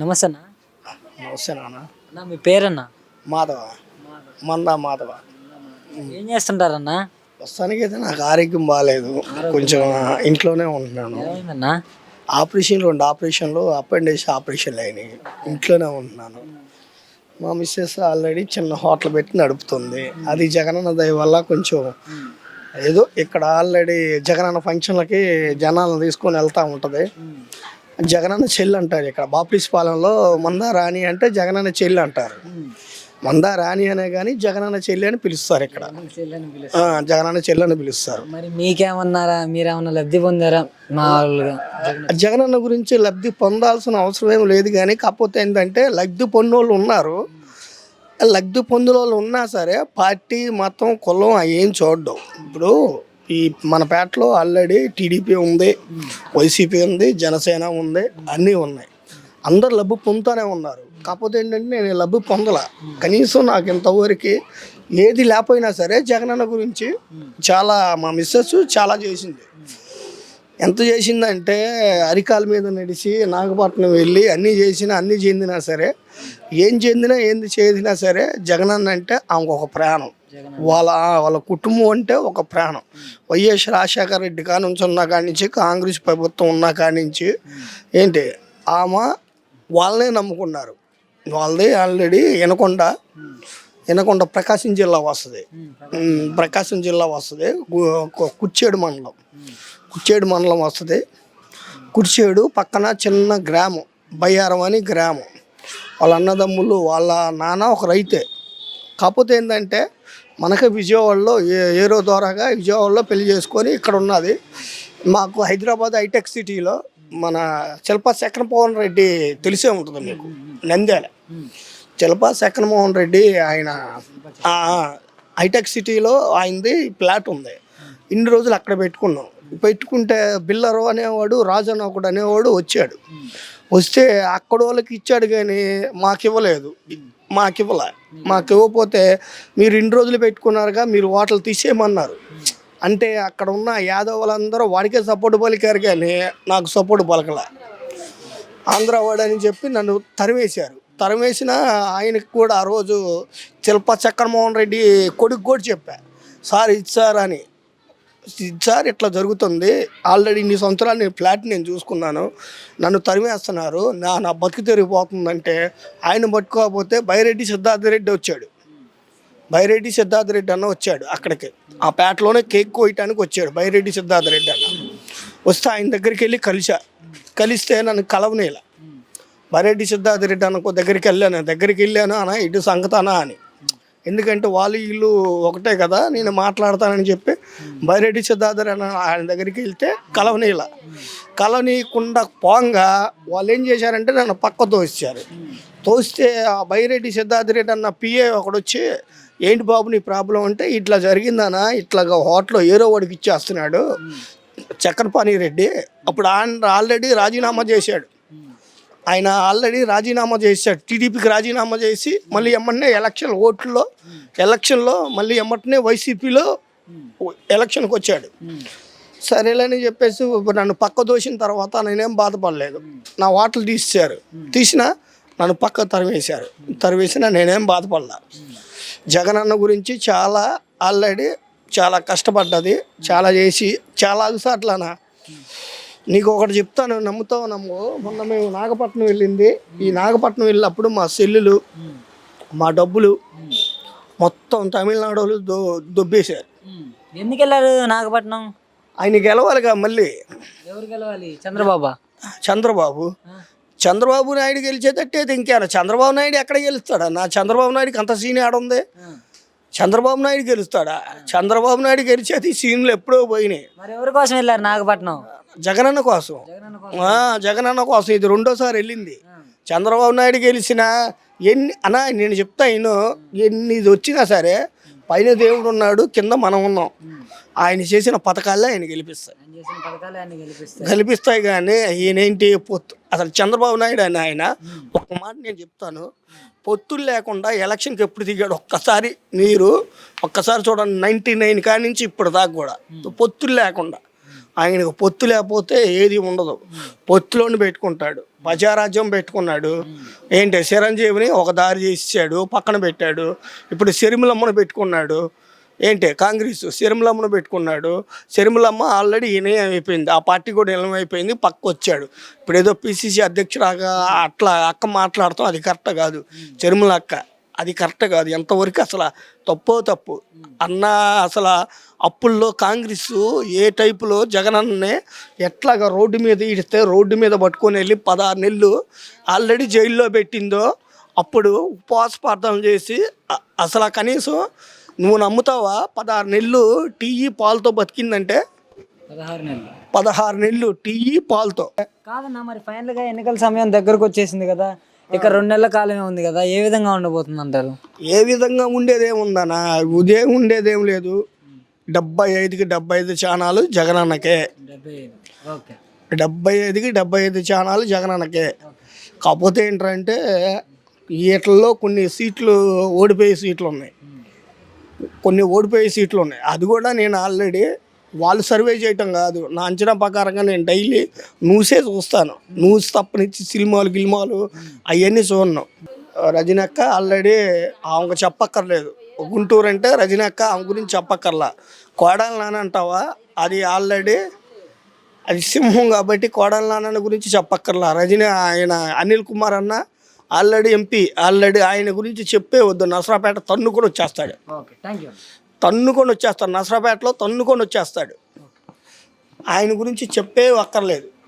నమస్తే అన్న. నమస్తే నాన్న. అన్న మీ పేరన్న? మాధవ. మంద మాధవ. ఏం చేస్తుంటారన్న? ప్రస్తుతానికి అయితే నాకు ఆరోగ్యం బాగాలేదు. కొంచెం ఇంట్లోనే ఉంటున్నాను. ఏమైందన్నా? ఆపరేషన్ రెండు ఆపరేషన్లు అపెండిక్స్ ఆపరేషన్లు అయినాయి. ఇంట్లోనే ఉంటున్నాను. మా మిస్సెస్ ఆల్రెడీ చిన్న హోటల్ పెట్టి నడుపుతుంది. అది జగనన్న దయ వల్ల కొంచెం ఏదో ఇక్కడ ఆల్రెడీ జగనన్న ఫంక్షన్లకి జనాలను తీసుకొని వెళ్తూ ఉంటుంది. జగనన్న చెల్లి అంటారు ఇక్కడ. బాపులీస్పాలెంలో మందా రాణి అంటే జగనన్న చెల్లి అంటారు. మందా రాణి అనే కానీ జగనన్న చెల్లి అని పిలుస్తారు ఇక్కడ. జగనన్న చెల్లి అని పిలుస్తారు. మరి మీకేమన్నారా? మీరేమన్నా లబ్ధి పొందారా? మామూలుగా జగనన్న గురించి లబ్ధి పొందాల్సిన అవసరం ఏం లేదు కానీ కాకపోతే ఏంటంటే లబ్ధి పొందోళ్ళు ఉన్నారు. లబ్ధి పొందులోళ్ళు ఉన్నా సరే పార్టీ మతం కులం అవి ఏం చూడడం. ఇప్పుడు ఈ మన పేటలో ఆల్రెడీ టీడీపీ ఉంది వైసీపీ ఉంది జనసేన ఉంది అన్నీ ఉన్నాయి. అందరు లబ్బు పొందుతూనే ఉన్నారు. కాకపోతే ఏంటంటే నేను లబ్ధి పొందల. కనీసం నాకు ఇంతవరకు ఏది లేకపోయినా సరే జగనన్న గురించి చాలా మా మిస్సెస్ చాలా చేసింది. ఎంత చేసిందంటే అరికాల మీద నడిచి నాగపట్నం వెళ్ళి అన్నీ చేసినా అన్నీ చెందినా సరే ఏం చెందినా ఏంది చేసినా సరే జగనన్న అంటే ఆమెకు ఒక ప్రాణం. వాళ్ళ వాళ్ళ కుటుంబం అంటే ఒక ప్రాణం. వైఎస్ రాజశేఖర రెడ్డి కాడి నుంచి ఉన్న కాడి నుంచి కాంగ్రెస్ ప్రభుత్వం ఉన్న కాడి నుంచి ఏంటి ఆమె వాళ్ళనే నమ్ముకున్నారు. వాళ్ళది ఆల్రెడీ వినకొండ వినకొండ ప్రకాశం జిల్లా వస్తుంది. ప్రకాశం జిల్లా వస్తుంది. కుచ్చేడు మండలం. కుచ్చేడు మండలం వస్తుంది. కుర్చేడు పక్కన చిన్న గ్రామం బయ్యారం అని గ్రామం. వాళ్ళ అన్నదమ్ములు వాళ్ళ నాన్న ఒక రైతే. కాకపోతే ఏంటంటే మనకి విజయవాడలో ఏ ఏరో ద్వారాగా విజయవాడలో పెళ్ళి చేసుకొని ఇక్కడ ఉన్నది. మాకు హైదరాబాద్ హైటెక్ సిటీలో మన శిల్ప మోహన్ రెడ్డి తెలిసే ఉంటుంది మీకు నంద్యాల. శిల్ప శక్రమోహన్ రెడ్డి ఆయన హైటెక్ సిటీలో ఆయనది ప్లాట్ ఉంది. ఇన్ని రోజులు అక్కడ పెట్టుకున్నాం. పెట్టుకుంటే బిల్లరు అనేవాడు రాజు అని ఒకడు అనేవాడు వచ్చాడు. వస్తే అక్కడ వాళ్ళకి ఇచ్చాడు కానీ మాకు ఇవ్వలేదు మాకు ఇవ్వలే మాకు ఇవ్వకపోతే మీరు ఇన్ని రోజులు పెట్టుకున్నారుగా మీరు వాటలు తీసేయమన్నారు. అంటే అక్కడ ఉన్న యాదవులందరూ వాడికే సపోర్ట్ పలికారు కానీ నాకు సపోర్ట్ పలకలే. ఆంధ్ర వాడు అని చెప్పి నన్ను తరివేశారు తరివేసిన ఆయనకు కూడా ఆ రోజు శిల్ప చక్రమోహన్ రెడ్డి కొడుకు కూడా చెప్పా. సార్ ఇది సార్ అని. సార్ ఇట్లా జరుగుతుంది? ఆల్రెడీ ఇన్ని సంవత్సరాలు నేను ఫ్లాట్ నేను చూసుకున్నాను. నన్ను తరిమేస్తున్నారు. నా నా బతుకు తెరిగిపోతుందంటే ఆయన పట్టుకోకపోతే బైరెడ్డి సిద్ధార్థ రెడ్డి వచ్చాడు. బైరెడ్డి సిద్ధార్థ రెడ్డి అన్న వచ్చాడు అక్కడికి. ఆ పేటలోనే కేక్ కోయటానికి వచ్చాడు బైరెడ్డి సిద్ధార్థ రెడ్డి అన్న. వస్తే ఆయన దగ్గరికి వెళ్ళి కలిసా కలిస్తే నన్ను కలవనేలా. బైరెడ్డి సిద్ధార్థ రెడ్డి అన్న దగ్గరికి వెళ్ళాను. దగ్గరికి వెళ్ళాను అన్న ఇటు సంగతనా అని. ఎందుకంటే వాళ్ళు వీళ్ళు ఒకటే కదా నేను మాట్లాడతానని చెప్పి బైరెడ్డి సిద్ధార్థర్ అని అన్న ఆయన దగ్గరికి వెళ్తే కలవనీల కలవనీయకుండా పోంగా వాళ్ళు ఏం చేశారంటే నన్ను పక్క తోసిచ్చారు. తోస్తే ఆ బైరెడ్డి సిద్ధార్థ అన్న పిఏ ఒకడు వచ్చి ఏంటి బాబు నీ ప్రాబ్లం అంటే ఇట్లా జరిగిందనా? ఇట్లాగా హోటల్లో ఏరో వాడికి ఇచ్చేస్తున్నాడు. చక్రపాణి రెడ్డి. అప్పుడు ఆయన ఆల్రెడీ రాజీనామా చేశాడు. ఆయన ఆల్రెడీ రాజీనామా చేశాడు. టీడీపీకి రాజీనామా చేసి మళ్ళీ ఎమ్మటనే ఎలక్షన్ ఓట్లలో ఎలక్షన్లో మళ్ళీ ఎమ్మటనే వైసీపీలో ఎలక్షన్కి వచ్చాడు. సరేలేని చెప్పేసి నన్ను పక్క దోసిన తర్వాత నేనేం బాధపడలేదు. నా వాటలు తీసేశారు. తీసిన నన్ను పక్క తరివేశారు తరివేసిన నేనేం బాధపడలా. అన్న గురించి చాలా ఆల్రెడీ చాలా కష్టపడ్డది. చాలా చేసి చాలా అలసాట్లనా. నీకు ఒకటి చెప్తాను నమ్ముతావు నమ్ము? మొన్న మేము నాగపట్నం వెళ్ళింది. ఈ నాగపట్నం వెళ్ళినప్పుడు మా సెల్లులు మా డబ్బులు మొత్తం తమిళనాడు వాళ్ళు దొ దొబ్బేశారు. ఎందుకు వెళ్ళారు నాగపట్నం? ఆయన గెలవాలిగా మళ్ళీ. ఎవరు గెలవాలి? చంద్రబాబు? చంద్రబాబు. చంద్రబాబు నాయుడు గెలిచేటట్టయితే ఇంకేనా చంద్రబాబు నాయుడు ఎక్కడ గెలుస్తాడా? నా చంద్రబాబు నాయుడుకి అంత సీన్ ఆడుంది. చంద్రబాబు నాయుడు గెలుస్తాడా? చంద్రబాబు నాయుడు గెలిచేది సీన్లు ఎప్పుడో పోయినాయి. మరి ఎవరి కోసం వెళ్ళారు నాగపట్నం? జగనన్న కోసం. జగనన్న ఆ, జగనన్న కోసం ఇది రెండోసారి వెళ్ళింది. చంద్రబాబు నాయుడు గెలిచిన ఎన్ని అన్నా నేను చెప్తా ఈయన ఎన్ని ఇది వచ్చినా సరే పైన దేవుడు ఉన్నాడు కింద మనం ఉన్నాం. ఆయన చేసిన పథకాలే ఆయన గెలిపిస్తాయి. గెలిపిస్తాయి. కానీ ఈయనేంటి పొత్తు? అసలు చంద్రబాబు నాయుడు అని ఆయన ఒక్క మాట నేను చెప్తాను. పొత్తులు లేకుండా ఎలక్షన్కి ఎప్పుడు దిగాడు? ఒక్కసారి మీరు ఒక్కసారి చూడండి నైంటీ నైన్ కాడి నుంచి ఇప్పుడు దాకా కూడా పొత్తులు లేకుండా. ఆయనకు పొత్తు లేకపోతే ఏది ఉండదు. పొత్తులోని పెట్టుకుంటాడు. ప్రజారాజ్యం పెట్టుకున్నాడు. ఏంటి? చిరంజీవిని ఒక దారి చేసాడు పక్కన పెట్టాడు. ఇప్పుడు సిరిమిలమ్మను పెట్టుకున్నాడు. ఏంటి? కాంగ్రెస్ సిరిమలమ్మను పెట్టుకున్నాడు. సిరిమలమ్మ ఆల్రెడీ ఇనయం అయిపోయింది. ఆ పార్టీ కూడా అయిపోయింది. పక్క వచ్చాడు ఇప్పుడు ఏదో పిసిసి అధ్యక్షురాగా అట్లా అక్క మాట్లాడతాం అది కరెక్ట్ కాదు. చిరుమల అక్క అది కరెక్ట్ కాదు. ఎంతవరకు అసలు తప్పో తప్పు. అన్న అసలు అప్పుల్లో కాంగ్రెస్ ఏ టైపులో జగనన్నే ఎట్లాగా రోడ్డు మీద ఇడితే రోడ్డు మీద పట్టుకొని వెళ్ళి పదహారు నెలలు ఆల్రెడీ జైల్లో పెట్టిందో అప్పుడు ఉపవాస ప్రార్థనలు చేసి అసలు కనీసం నువ్వు నమ్ముతావా పదహారు నెలలు టీ పాలతో బతికిందంటే? పదహారు నెలలు. పదహారు నెలలు టీ పాలతో. కాదన్నా మరి ఫైనల్గా ఎన్నికల సమయం దగ్గరకు వచ్చేసింది కదా. ఇక రెండు నెలల కాలమే ఉంది కదా ఏ విధంగా ఉండబోతుంది అంటారు? ఏ విధంగా ఉండేదేముందనా ఉదయం ఉండేదేం లేదు. డెబ్బై ఐదుకి డెబ్బై ఐదు ఛానల్ జగనన్నకే. డెబ్బై ఐదుకి డెబ్బై ఐదు ఛానల్ జగనన్నకే. కాకపోతే ఏంటంటే వీటిల్లో కొన్ని సీట్లు ఓడిపోయే సీట్లు ఉన్నాయి కొన్ని ఓడిపోయే సీట్లు ఉన్నాయి అది కూడా నేను ఆల్రెడీ వాళ్ళు సర్వే చేయటం కాదు. నా అంచనా ప్రకారంగా నేను డైలీ న్యూసే చూస్తాను. న్యూస్ తప్పనిచ్చి సినిమాలు గిల్మాలు అవన్నీ చూడను. రజనక్క ఆల్రెడీ ఆమెకు చెప్పక్కర్లేదు. గుంటూరు అంటే రజనక్క ఆమె గురించి చెప్పక్కర్లా. కోడలు నాన్న అంటావా? అది ఆల్రెడీ అది సింహం కాబట్టి కోడల నాన్న గురించి చెప్పక్కర్లా. రజనీ ఆయన అనిల్ కుమార్ అన్న ఆల్రెడీ ఎంపీ. ఆల్రెడీ ఆయన గురించి చెప్పే వద్దు. నసరాపేట తన్ను కూడా వచ్చేస్తాడు. ఓకే థ్యాంక్ యూ తన్నుకొని వచ్చేస్తాడు. నసరాపేటలో తన్నుకొని వచ్చేస్తాడు. ఆయన గురించి చెప్పే అక్కర్లేదు